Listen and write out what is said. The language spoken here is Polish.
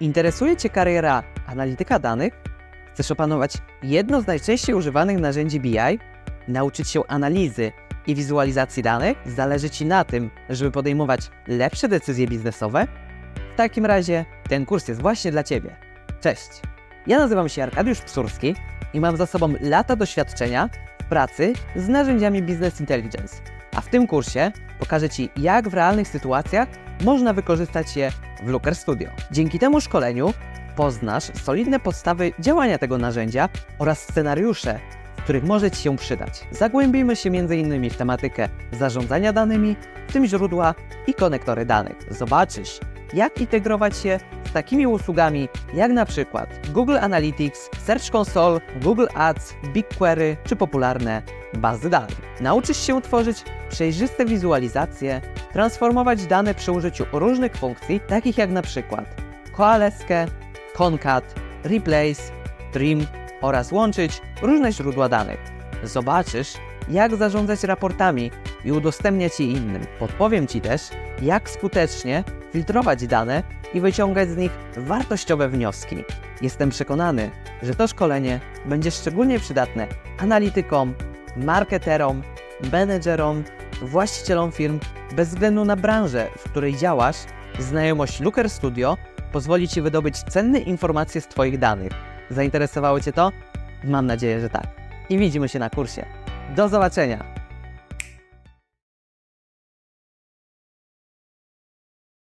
Interesuje Cię kariera analityka danych? Chcesz opanować jedno z najczęściej używanych narzędzi BI? Nauczyć się analizy i wizualizacji danych? Zależy Ci na tym, żeby podejmować lepsze decyzje biznesowe? W takim razie ten kurs jest właśnie dla Ciebie. Cześć! Ja nazywam się Arkadiusz Psurski i mam za sobą lata doświadczenia w pracy z narzędziami Business Intelligence. A w tym kursie pokażę Ci, jak w realnych sytuacjach można wykorzystać je w Looker Studio. Dzięki temu szkoleniu poznasz solidne podstawy działania tego narzędzia oraz scenariusze, w których może Ci się przydać. Zagłębimy się m.in. w tematykę zarządzania danymi, w tym źródła i konektory danych. Zobaczysz, jak integrować się z takimi usługami jak na przykład Google Analytics, Search Console, Google Ads, BigQuery czy popularne bazy danych. Nauczysz się tworzyć przejrzyste wizualizacje, transformować dane przy użyciu różnych funkcji, takich jak na przykład Coalesce, Concat, Replace, Trim oraz łączyć różne źródła danych. Zobaczysz, jak zarządzać raportami i udostępniać je innym. Podpowiem Ci też, jak skutecznie filtrować dane i wyciągać z nich wartościowe wnioski. Jestem przekonany, że to szkolenie będzie szczególnie przydatne analitykom, marketerom, menedżerom, właścicielom firm bez względu na branżę, w której działasz. Znajomość Looker Studio pozwoli Ci wydobyć cenne informacje z Twoich danych. Zainteresowało Cię to? Mam nadzieję, że tak. I widzimy się na kursie. Do zobaczenia!